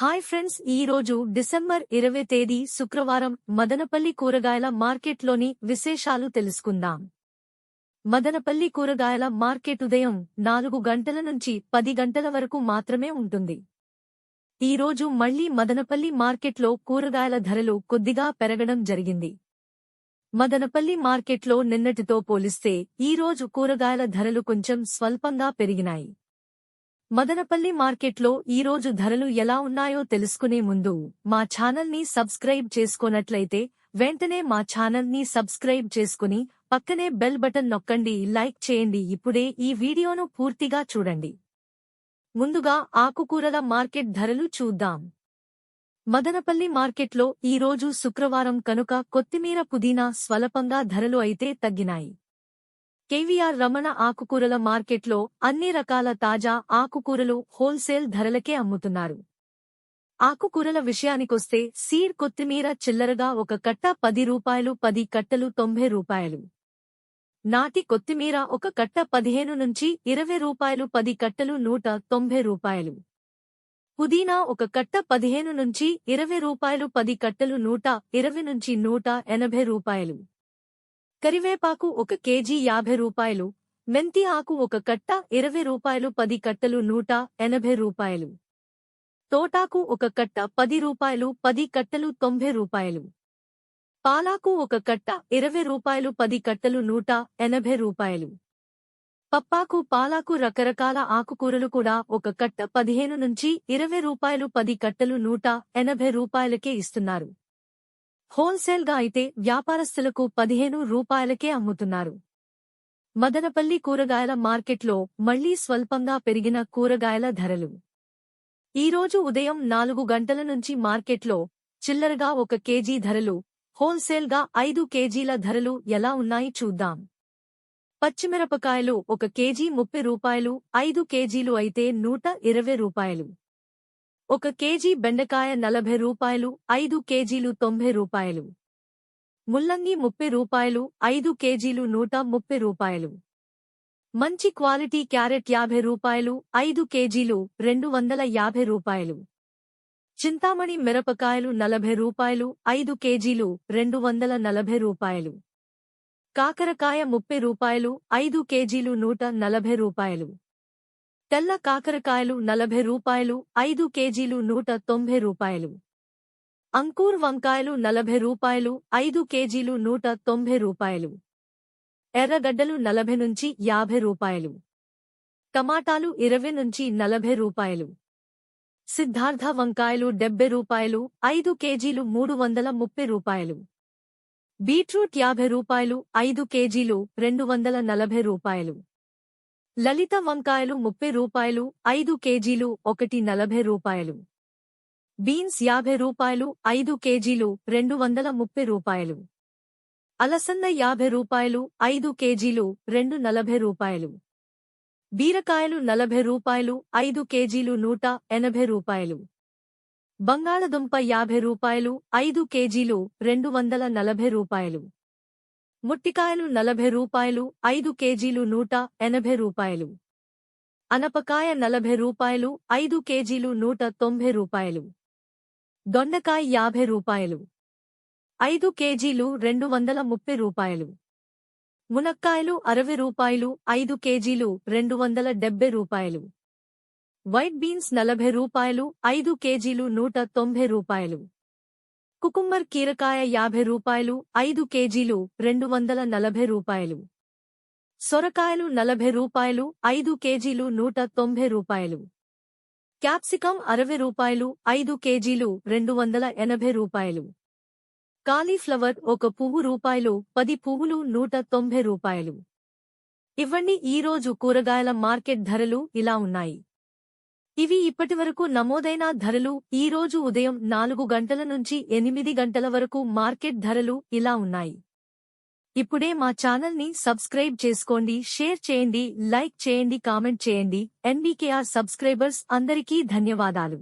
Hi friends ఈ రోజు December ఇరవై తేదీ శుక్రవారం మదనపల్లి కూరగాయల మార్కెట్లోని విశేషాలు తెలుసుకుందాం. మదనపల్లి కూరగాయల మార్కెట్ ఉదయం నాలుగు గంటల నుంచి పది గంటల వరకు మాత్రమే ఉంటుంది. ఈ రోజు మళ్ళీ మదనపల్లి మార్కెట్లో కూరగాయల ధరలు కొద్దిగా పెరగడం జరిగింది. మదనపల్లి మార్కెట్లో నిన్నటితో పోలిస్తే ఈ రోజు కూరగాయల ధరలు కొంచెం స్వల్పంగా పెరిగినాయి. మదనపల్లి మార్కెట్లో ఈరోజు ధరలు ఎలా ఉన్నాయో తెలుసుకునే ముందు మా ఛానల్ని సబ్స్క్రైబ్ చేసుకోనట్లయితే వెంటనే మా ఛానల్ని సబ్స్క్రైబ్ చేసుకుని పక్కనే బెల్ బటన్ నొక్కండి లైక్ చేయండి. ఇప్పుడే ఈ వీడియోను పూర్తిగా చూడండి. ముందుగా ఆకుకూరల మార్కెట్ ధరలు చూద్దాం. మదనపల్లి మార్కెట్లో ఈరోజు శుక్రవారం కనుక కొత్తిమీర పుదీనా స్వల్పంగా ధరలు అయితే తగ్గినాయి. కేవీఆర్ రమణ ఆకుకూరల మార్కెట్లో అన్ని రకాల తాజా ఆకుకూరలు హోల్సేల్ ధరలకే అమ్ముతున్నారు. ఆకుకూరల విషయానికొస్తే సీడ్ కొత్తిమీర చిల్లరగా ఒక కట్ట పది రూపాయలు పది కట్టలు తొంభై రూపాయలు. నాటి కొత్తిమీర ఒక కట్ట పదిహేను నుంచి ఇరవై రూపాయలు పది కట్టలు నూట తొంభై రూపాయలు. పుదీనా ఒక కట్ట పదిహేను నుంచి ఇరవై రూపాయలు పది కట్టలు నూట ఇరవై నుంచి నూట ఎనభై రూపాయలు. కరివేపాకు ఒక కేజీ యాభై రూపాయలు మెంతి ఆకు ఒక కట్ట ఇరవై రూపాయలు పది కట్టలు నూట ఎనభై రూపాయలు. తోటాకు ఒక కట్ట పది రూపాయలు పది కట్టలు తొంభై రూపాయలు. పాలాకు ఒక కట్ట ఇరవై రూపాయలు పది కట్టలు నూట ఎనభై రూపాయలు. పప్పాకు పాలాకు రకరకాల ఆకుకూరలు కూడా ఒక కట్ట పదిహేను నుంచి ఇరవై రూపాయలు పది కట్టలు నూట ఎనభై రూపాయలకే ఇస్తున్నారు. హోల్సేల్గా అయితే వ్యాపారస్తులకు పదిహేను రూపాయలకే అమ్ముతున్నారు. మదనపల్లి కూరగాయల మార్కెట్లో మళ్ళీ స్వల్పంగా పెరిగిన కూరగాయల ధరలు. ఈరోజు ఉదయం నాలుగు గంటల నుంచి మార్కెట్లో చిల్లరగా ఒక కేజీ ధరలు హోల్సేల్గా ఐదు కేజీల ధరలు ఎలా ఉన్నాయి చూద్దాం. పచ్చిమిరపకాయలు ఒక కేజీ ముప్పై రూపాయలు ఐదు కేజీలు అయితే నూట ఇరవై రూపాయలు. ఒక కేజీ బెండకాయ నలభై రూపాయలు ఐదు కేజీలు తొంభై రూపాయలు. ముల్లంగి ముప్పై రూపాయలు ఐదు కేజీలు నూట ముప్పై రూపాయలు. మంచి క్వాలిటీ క్యారెట్ యాభై రూపాయలు ఐదు కేజీలు రెండు వందల యాభై రూపాయలు. చింతామణి మిరపకాయలు నలభై రూపాయలు ఐదు కేజీలు రెండు వందల నలభై రూపాయలు. కాకరకాయ ముప్పై రూపాయలు ఐదు కేజీలు నూట నలభై రూపాయలు. తెల్ల కాకరకాయలు నలభై రూపాయలు ఐదు కేజీలు నూట తొంభై రూపాయలు. అంకూర్ వంకాయలు నలభై రూపాయలు ఐదు కేజీలు నూట తొంభై రూపాయలు. ఎర్రగడ్డలు నలభై నుంచి యాభై రూపాయలు. టమాటాలు ఇరవై నుంచి నలభై రూపాయలు. సిద్ధార్థ వంకాయలు డెబ్బై రూపాయలు ఐదు కేజీలు మూడు వందల ముప్పై రూపాయలు. బీట్రూట్ యాభై రూపాయలు ఐదు కేజీలు రెండు వందల నలభై రూపాయలు. లలిత వంకాయలు ముప్పై రూపాయలు ఐదు కేజీలు ఒకటి నలభై రూపాయలు. బీన్స్ యాభై రూపాయలు ఐదు కేజీలు రెండు వందల ముప్పై రూపాయలు. అలసంద యాభై రూపాయలు ఐదు కేజీలు రెండు నలభై రూపాయలు. బీరకాయలు నలభై రూపాయలు ఐదు కేజీలు నూట ఎనభై రూపాయలు. బంగాళదుంప యాభై రూపాయలు ఐదు కేజీలు రెండు వందల నలభై రూపాయలు. ముట్టికాయలు నలభై రూపాయలు ఐదు కేజీలు నూట ఎనభై రూపాయలు. అనపకాయ నలభై రూపాయలు ఐదు కేజీలు నూట తొంభై రూపాయలు. దొండకాయ యాభై రూపాయలు. ఐదు కేజీలు రెండు వందల ముప్పై రూపాయలు. మునక్కాయలు అరవై రూపాయలు ఐదు కేజీలు రెండు వందల డెబ్బై రూపాయలు. వైట్ బీన్స్ నలభై రూపాయలు ఐదు కేజీలు నూట తొంభై రూపాయలు. కుకుంబర్ కీరకాయ యాభై రూపాయలు ఐదు కేజీలు రెండు వందల నలభై రూపాయలు. సొరకాయలు నలభై రూపాయలు ఐదు కేజీలు నూట తొంభై రూపాయలు. క్యాప్సికం అరవై రూపాయలు ఐదు కేజీలు రెండు వందల ఎనభై రూపాయలు. కాలీఫ్లవర్ ఒక పువ్వు రూపాయలు పది పువ్వులు నూట తొంభై రూపాయలు. ఇవ్వండి ఈరోజు కూరగాయల మార్కెట్ ధరలు ఇలా ఉన్నాయి. ఇవి ఇప్పటివరకు నమోదైన ధరలు. ఈరోజు ఉదయం నాలుగు గంటల నుంచి ఎనిమిది గంటల వరకు మార్కెట్ ధరలు ఇలా ఉన్నాయి. ఇప్పుడే మా ఛానల్ని సబ్స్క్రైబ్ చేసుకోండి షేర్ చేయండి లైక్ చేయండి కామెంట్ చేయండి. ఎన్బీకేఆర్ సబ్స్క్రైబర్స్ అందరికీ ధన్యవాదాలు.